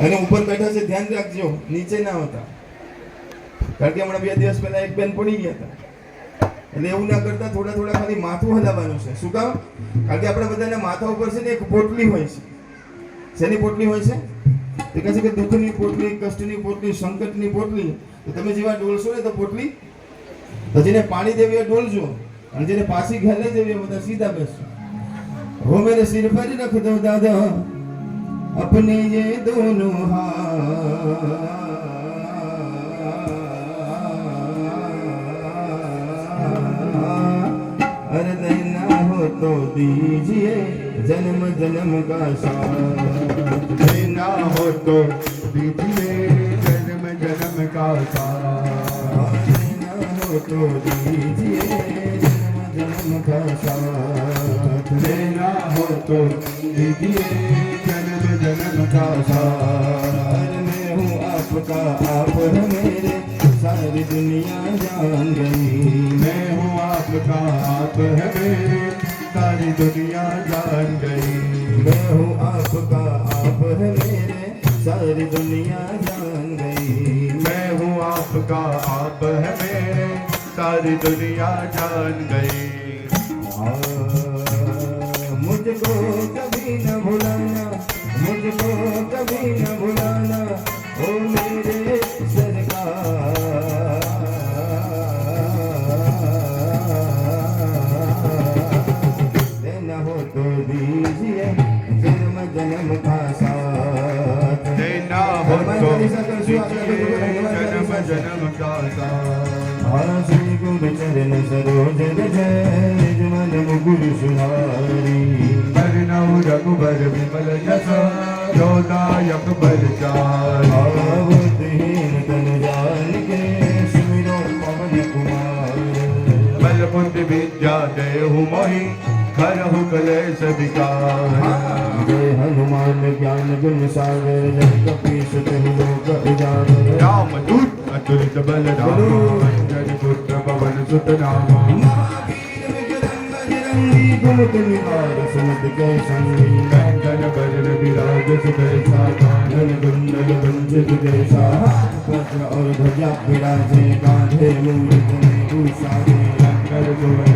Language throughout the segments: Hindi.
અને ઉપર બેઠા છે, ધ્યાન રાખજો. નીચે ના હતા. કારણ કે હમણાં બે દિવસ પહેલા એક બેન પડી ગયા હતા. એટલે એવું ના કરતા થોડા થોડા ખાલી માથું હલાવવાનું છે. શું કામ? કારણ કે આપણા બધાના માથા ઉપર છે ને એક પોટલી હોય છે. શેની પોટલી હોય છે? તો કહે છે કે દુઃખની પોટલી, કષ્ટની પોટલી, સંકટની પોટલી. તો તમે જેવા ડોલશો ને તો પોટલી તો જેને પાણી દેવી એ ડોલજો. અને જેને પાછી ઘેલે દેવી એ બધા સીધા બેસજો. હોમે સિર ફરી નખ દો દાદા अपने ये दोनों हाथ। अरे देना हो तो दीजिए जन्म जन्म का साथ। देना हो तो दीजिए जन्म जन्म का साथ। देना हो तो दीजिए जन्म जन्म का साथ। देना हो तो दीजिए आपका आप मेरे सारी दुनिया जान गई। मैं हूँ आपका आप है मेरे, सारी दुनिया जान गई। मैं हूँ आपका आप है मेरे, सारी दुनिया जान गई। मैं हूँ आपका आप है मेरे, सारी दुनिया जान गई। मुझको कभी न भुलाना, मुझको कभी न भुलाना। हो तो दीजिए जन्म जन्म का साथ आ श्री गुरु चरण सरोज रज निज मन मुकुर सुहारी हरिनव रघुबर विमल यश जोदायक बल चार आवतहीन तन जान के हनुमान ज्ञान गुण सागर जय कपीश लोक उजागर राम दूत अतुलित बल राम अंजन पुत्र पवन सुत बजरंगी कुमत निवार सुमत के संगी कंचन बरन विराज सुबेसा धन कुंडल कुंजित केसा वज्र और ध्वजा विराजे कांधे मूर्त में भूषाजे शंकर सुवन केसरी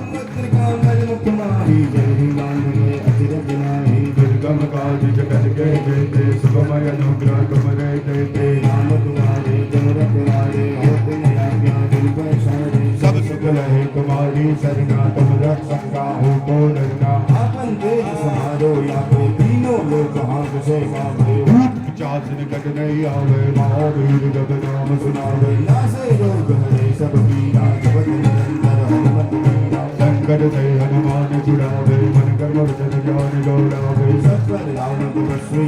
दुर्गम काज जगत के जेते सुगमय अनुग्रह तुम रे सब सुख लहे तुम्हारी सरना तुम रक्षक काहू को डरना आपन तेज समारो या को तीनों लोग हाथ से कांपे भूत निकट नहीं आवे, महावीर जब नाम सुनावे। नासे रोग हरे सब पीरा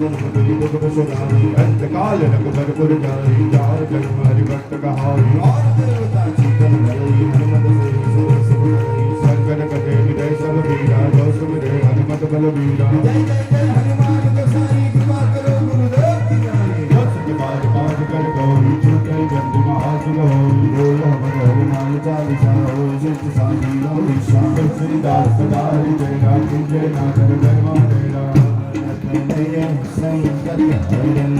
जन्म जन्म के दुख सुनावे अंत काल रघुबर जाई चार जन्म हरि भक्त कहाई और देवता चितन भरई हनुमत से सुर सुर करई कटे विजय सब वीरा जो सुमिरे हनुमत बल वीरा जय जय जय हनुमान गोसाई कृपा करो गुरुदेव की नाई दस के बाद पाँच कर गौरी छूटे जन्म महासुर होई बोल हम हनुमान चालीसा बचाओ सिद्ध साथी गौरीशा तुलसीदास सदारि जय राखी जय नागर धर्मा तेरा तनय संकट हरण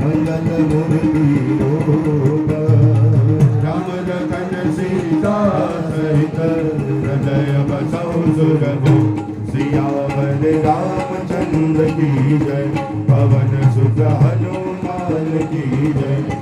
मंगल मूर्ति रूप राम लखन सीता सहित हृदय बसौ सुरभु सियावर रामचंद्र की जय पवन सुत हनुमान की जय